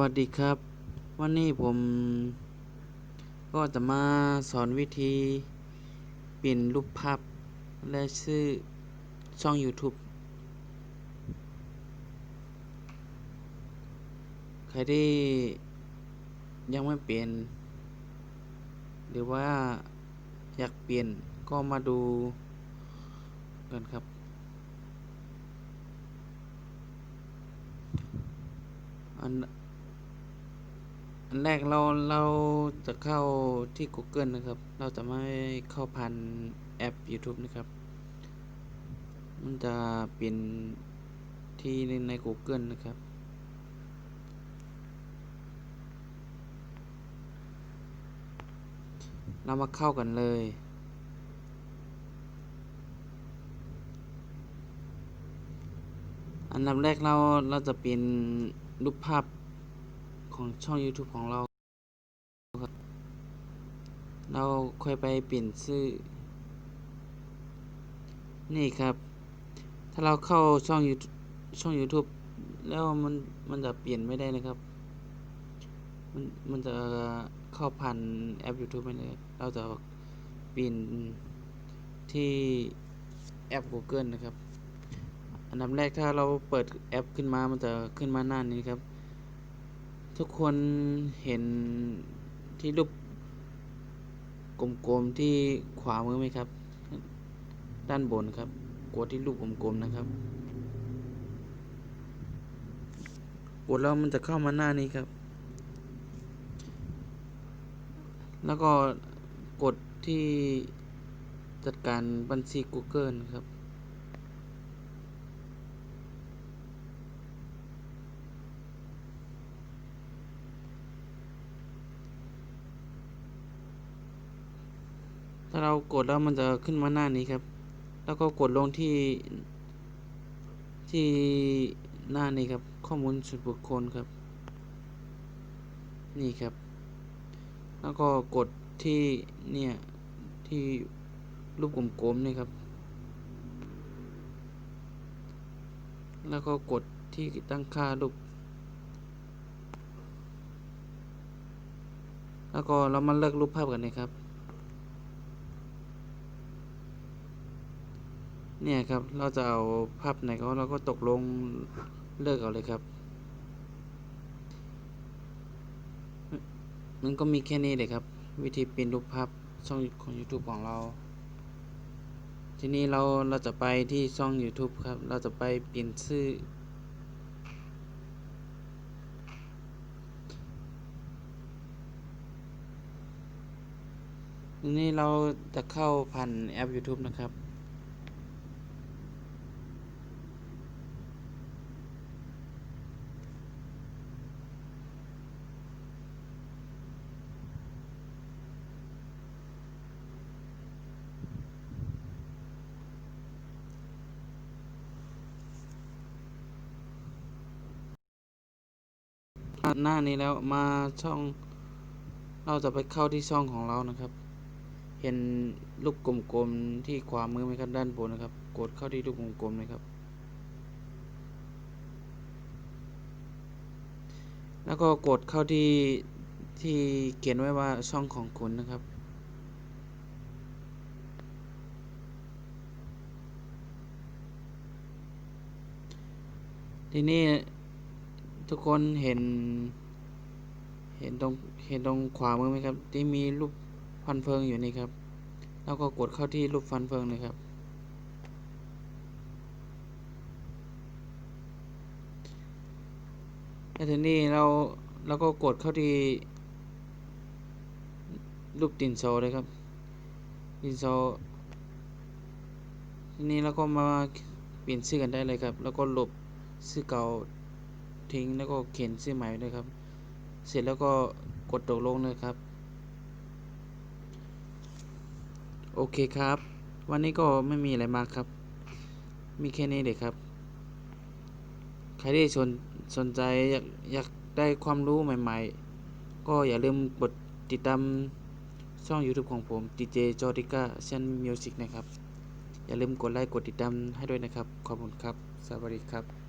วัสดีครับ วันนี้ผมก็จะมาสอนวิธี เปลี่ยนรูปภาพ และชื่อช่อง YouTube ใครที่ยังไม่เปลี่ยน หรือว่าอยากเปลี่ยนก็มาดูกันครับอัน อันแรกเราเราจะเข้าที่ Google นะครับ เราจะไม่เข้าผ่านแอป YouTube นะครับ มันจะเป็นที่ในใน Google นะครับเรามาเข้ากันเลย อันดับแรกเราเราจะเป็นรูปภาพ ของช่อง YouTube ของเราครับ เราค่อยไปเปลี่ยนชื่อ นี่ครับ ถ้าเราเข้าช่อง YouTube ช่อง YouTube แล้วมันมันจะเปลี่ยนไม่ได้นะครับ มันมันจะเข้าผ่านแอป YouTube ไม่ได้เราจะเปลี่ยนที่แอป Google นะครับ อันดับแรกถ้าเราเปิดแอปขึ้นมา มันจะขึ้นมาหน้านี้ครับ ทุกคนเห็นที่รูปกลมๆที่ขวามือไหมครับ ด้านบนครับ กดที่รูปกลมๆนะครับ กดแล้วมันจะเข้ามาหน้านี้ครับ แล้วก็กดที่จัดการบัญชี Google ครับ ถ้าเรากดแล้วมันจะขึ้นมาหน้านี้ครับ แล้วก็กดลงที่ ที่หน้านี้ครับ ข้อมูลส่วนบุคคลครับ นี่ครับ แล้วก็กดที่เนี่ยที่รูปกลมๆนี่ครับ แล้วก็กดที่ตั้งค่ารูป แล้วก็เรามาเลือกรูปภาพกันนะครับ เนี่ยครับ เราจะเอาภาพไหนก็เราก็ตกลงเลือกเอาเลยครับ มันก็มีแค่นี้เลยครับ วิธีเปลี่ยนรูปภาพช่องของ YouTube ของเรา ทีนี้เราเราจะไปที่ช่อง YouTube ครับ เราจะไปเปลี่ยนชื่อ ทีนี้เราจะเข้าผ่านแอป YouTube นะครับ หน้านี้แล้วมาช่อง เราจะไปเข้าที่ช่องของเรานะครับ เห็นลูกกลมๆที่ขวามือไหมครับด้านบนนะครับ กดเข้าที่ลูกกลมๆนะครับ แล้วก็กดเข้าที่ที่เขียนไว้ว่าช่องของคุณนะครับทีนี้ ทุกคนเห็น เห็นตรงเห็นตรงขวามือไหมครับ ที่มีรูปฟันเฟืองอยู่นี่ครับ แล้วก็กดเข้าที่รูปฟันเฟืองเลยครับ แล้วทีนี้เราเราก็กดเข้าที่รูปดินโซเลยครับดินโซทีนี้เราก็มาเปลี่ยนชื่อกันได้เลยครับ แล้วก็ลบชื่อเก่า ทิ้งแล้วก็เขียนชื่อใหม่ด้วยครับ เสร็จแล้วก็กดตกลงเลยครับ โอเคครับ วันนี้ก็ไม่มีอะไรมากครับ มีแค่นี้เลยครับ ใครที่สนสนใจอยากอยากได้ความรู้ใหม่ ๆ ก็อย่าลืมกดติดตามช่อง YouTube ของผม DJ j o r d i c a c h a n Music นะครับ อย่าลืมกดไลค์ กดติดตามให้ด้วยนะครับ ขอบคุณครับ สวัสดีครับ